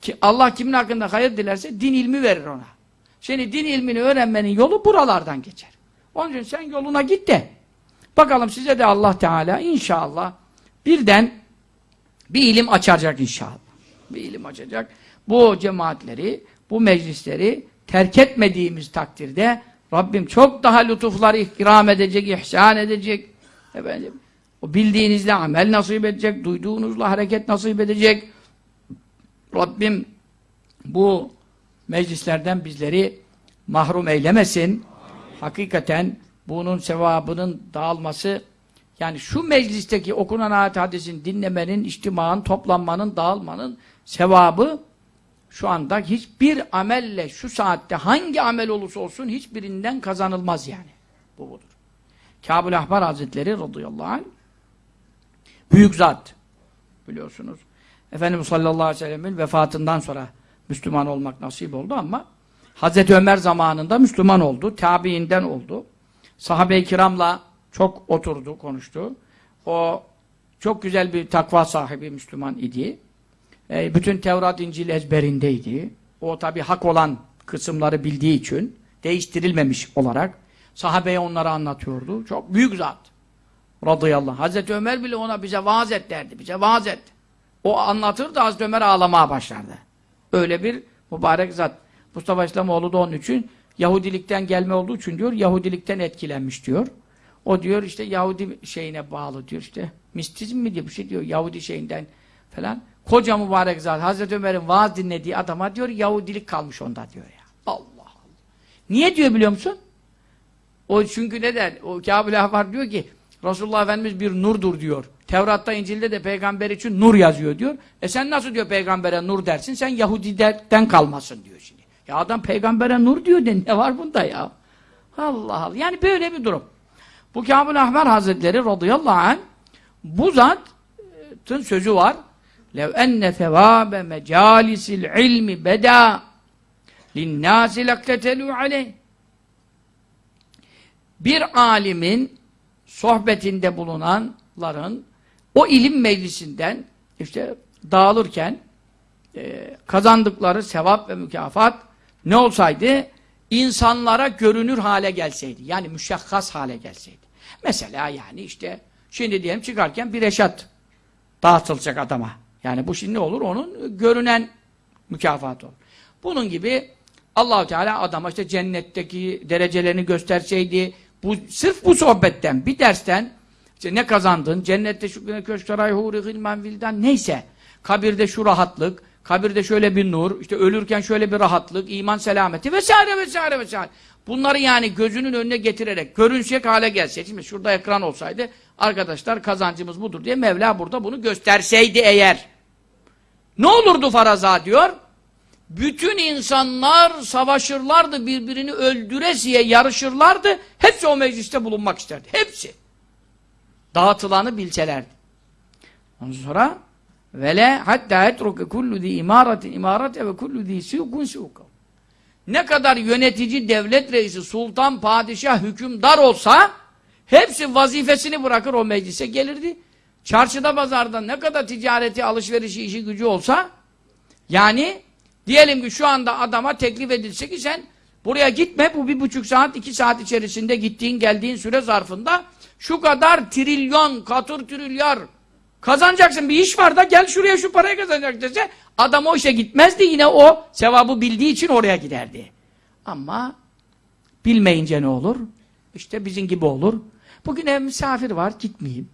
Ki Allah kimin hakkında hayır dilerse din ilmi verir ona. Şimdi din ilmini öğrenmenin yolu buralardan geçer. Onun için sen yoluna git de. Bakalım size de Allah Teala inşallah birden bir ilim açacak inşallah. Bir ilim açacak. Bu cemaatleri, bu meclisleri terk etmediğimiz takdirde Rabbim çok daha lütufları ikram edecek, ihsan edecek. Efendim, o bildiğinizle amel nasip edecek, duyduğunuzla hareket nasip edecek. Rabbim bu meclislerden bizleri mahrum eylemesin. Hakikaten bunun sevabının dağılması yani şu meclisteki okunan ayet hadisin dinlemenin, içtimanın, toplanmanın, dağılmanın sevabı şu anda hiçbir amelle şu saatte hangi amel olursa olsun hiçbirinden kazanılmaz yani. Bu budur. Kâb-ül Ahbar Hazretleri radıyallahu anh büyük zat biliyorsunuz. Efendimiz sallallahu aleyhi ve sellem'in vefatından sonra Müslüman olmak nasip oldu ama Hazreti Ömer zamanında Müslüman oldu. Tabiinden oldu. Sahabe-i kiramla çok oturdu, konuştu. O çok güzel bir takva sahibi Müslüman idi. E, bütün Tevrat, İncil ezberindeydi. O tabi hak olan kısımları bildiği için değiştirilmemiş olarak sahabeye onları anlatıyordu. Çok büyük zat. Radıyallahu. Hazreti Ömer bile ona bize vaaz et derdi. Bize vaaz et. O anlatırdı Hazreti Ömer ağlamaya başlardı. Öyle bir mübarek zat. Mustafa İslamoğlu da onun için Yahudilikten gelme olduğu için diyor Yahudilikten etkilenmiş diyor. O diyor işte Yahudi şeyine bağlı diyor işte mistizm mi diye bir şey diyor Yahudi şeyinden falan. Koca mübarek zat Hazreti Ömer'in vaaz dinlediği adama diyor Yahudilik kalmış onda diyor ya. Allah Allah. Niye diyor biliyor musun? O çünkü neden? O Kâb-ül Ahbar diyor ki Resulullah Efendimiz bir nurdur diyor. Tevrat'ta, İncil'de de peygamber için nur yazıyor diyor. E sen nasıl diyor peygambere nur dersin? Sen Yahudi'den kalmasın diyor şimdi. Ya adam peygambere nur diyor de ne var bunda ya? Allah Allah. Yani böyle bir durum. Bu Kâb-ül Ahbar Hazretleri radıyallahu anh bu zatın sözü var. لَوْ اَنَّ ثَوَابَ مَجَالِسِ الْعِلْمِ بَدَى لِلنَّاسِ لَقْتَتَلُوا عَلَيْهِ Bir alimin sohbetinde bulunanların o ilim meclisinden işte dağılırken e, kazandıkları sevap ve mükafat ne olsaydı? insanlara görünür hale gelseydi. Yani müşakkas hale gelseydi. Mesela yani işte şimdi diyelim çıkarken bir reşat dağıtılacak adama. Yani bu şimdi ne olur? Onun görünen mükafatı olur. Bunun gibi Allahu Teala adama işte cennetteki derecelerini gösterseydi bu sırf bu sohbetten, bir dersten işte ne kazandın? Cennette şu köşkeray huri gılmen vildan neyse. Kabirde şu rahatlık, kabirde şöyle bir nur, işte ölürken şöyle bir rahatlık, iman selameti vesaire vesaire vesaire. Bunları yani gözünün önüne getirerek görünecek hale gelse. Şimdi şurada ekran olsaydı arkadaşlar kazancımız budur diye Mevla burada bunu gösterseydi eğer. Ne olurdu faraza diyor? Bütün insanlar savaşırlardı, birbirini öldüresiye yarışırlardı. Hepsi o mecliste bulunmak isterdi. Hepsi. Dağıtılanı bilselerdi. Ondan sonra vele hatta etruke kullu zi imaratin imarate ve kullu zi suqun suqa. Ne kadar yönetici, devlet reisi, sultan, padişah, hükümdar olsa hepsi vazifesini bırakır o meclise gelirdi. Çarşıda, pazarda ne kadar ticareti, alışverişi, işi gücü olsa yani diyelim ki şu anda adama teklif edilse ki sen buraya gitme bu bir buçuk saat, iki saat içerisinde gittiğin, geldiğin süre zarfında şu kadar trilyon, katır trilyar kazanacaksın bir iş var da gel şuraya şu parayı kazanacak dese adam o işe gitmezdi yine o sevabı bildiği için oraya giderdi. Ama bilmeyince ne olur? İşte bizim gibi olur. Bugün ev misafir var gitmeyeyim.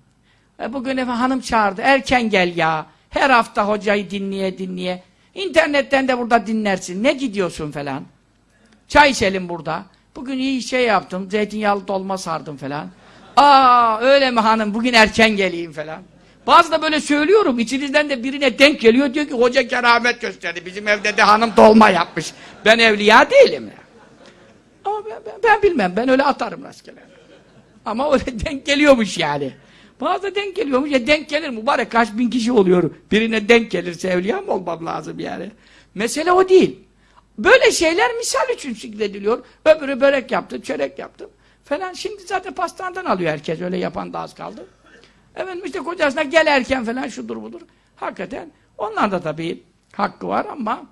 E bugün ev hanım çağırdı erken gel ya. Her hafta hocayı dinleye dinleye. İnternetten de burada dinlersin. Ne gidiyorsun falan. Çay içelim burada. Bugün iyi şey yaptım. Zeytinyağlı dolma sardım falan. Aa öyle mi hanım bugün erken geleyim falan. Bazı da böyle söylüyorum. İçinizden de birine denk geliyor. Diyor ki hoca keramet gösterdi. Bizim evde de hanım dolma yapmış. Ben evliya değilim. Ya. Ama ben, ben, ben bilmem. Ben öyle atarım rastgele. Ama öyle denk geliyormuş yani. Bazı denk geliyormuş. Ya denk gelir mübarek kaç bin kişi oluyor. Birine denk gelirse evliya mı olmam lazım yani. Mesele o değil. Böyle şeyler misal için zikrediliyor. Öbürü börek yaptı, çörek yaptı falan. Şimdi zaten pastaneden alıyor herkes. Öyle yapan da az kaldı. Efendim işte kocasına gel erken falan şudur budur. Hakikaten onlar da tabii Hakkı var ama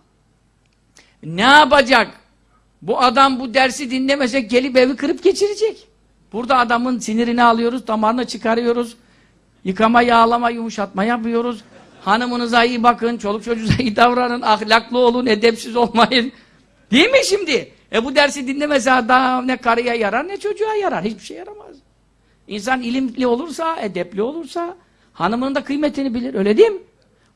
ne yapacak? Bu adam bu dersi dinlemese gelip evi kırıp geçirecek. Burada adamın sinirini alıyoruz, damarını çıkarıyoruz. Yıkama, yağlama, yumuşatma yapıyoruz. Hanımınıza iyi bakın, çoluk çocuğunuza iyi davranın, ahlaklı olun, edepsiz olmayın. Değil mi şimdi? E bu dersi dinlemese adam ne karıya yarar ne çocuğa yarar. Hiçbir şey yaramaz. İnsan ilimli olursa, edepli olursa hanımının da kıymetini bilir. Öyle değil mi?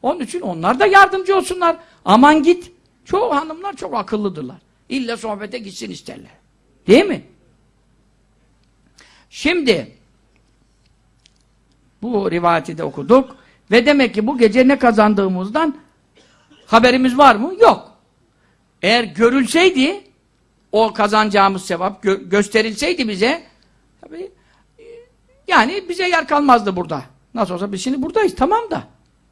Onun için onlar da yardımcı olsunlar. Aman git. Çoğu hanımlar çok akıllıdırlar. İlla sohbete gitsin isterler. Değil mi? Şimdi bu rivayeti de okuduk. Ve demek ki bu gece ne kazandığımızdan haberimiz var mı? Yok. Eğer görülseydi o kazanacağımız sevap gö gösterilseydi bize tabii, e, yani bize yer kalmazdı burada. Nasıl olsa biz şimdi buradayız tamam da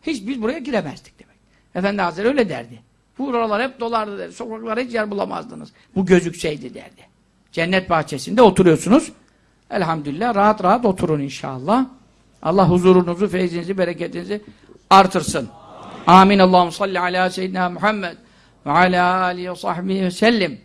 hiç biz buraya giremezdik demek. Efendi Hazretleri öyle derdi. Bu oralar hep dolardı derdi. Sokaklara hiç yer bulamazdınız. Bu gözükseydi derdi. Cennet bahçesinde oturuyorsunuz. Elhamdülillah rahat rahat oturun inşallah. Allah huzurunuzu, feyzinizi, bereketinizi artırsın. Amin. Allahum salli ala seyyidina Muhammed ve ala alihi ve sahbihi ve sellim.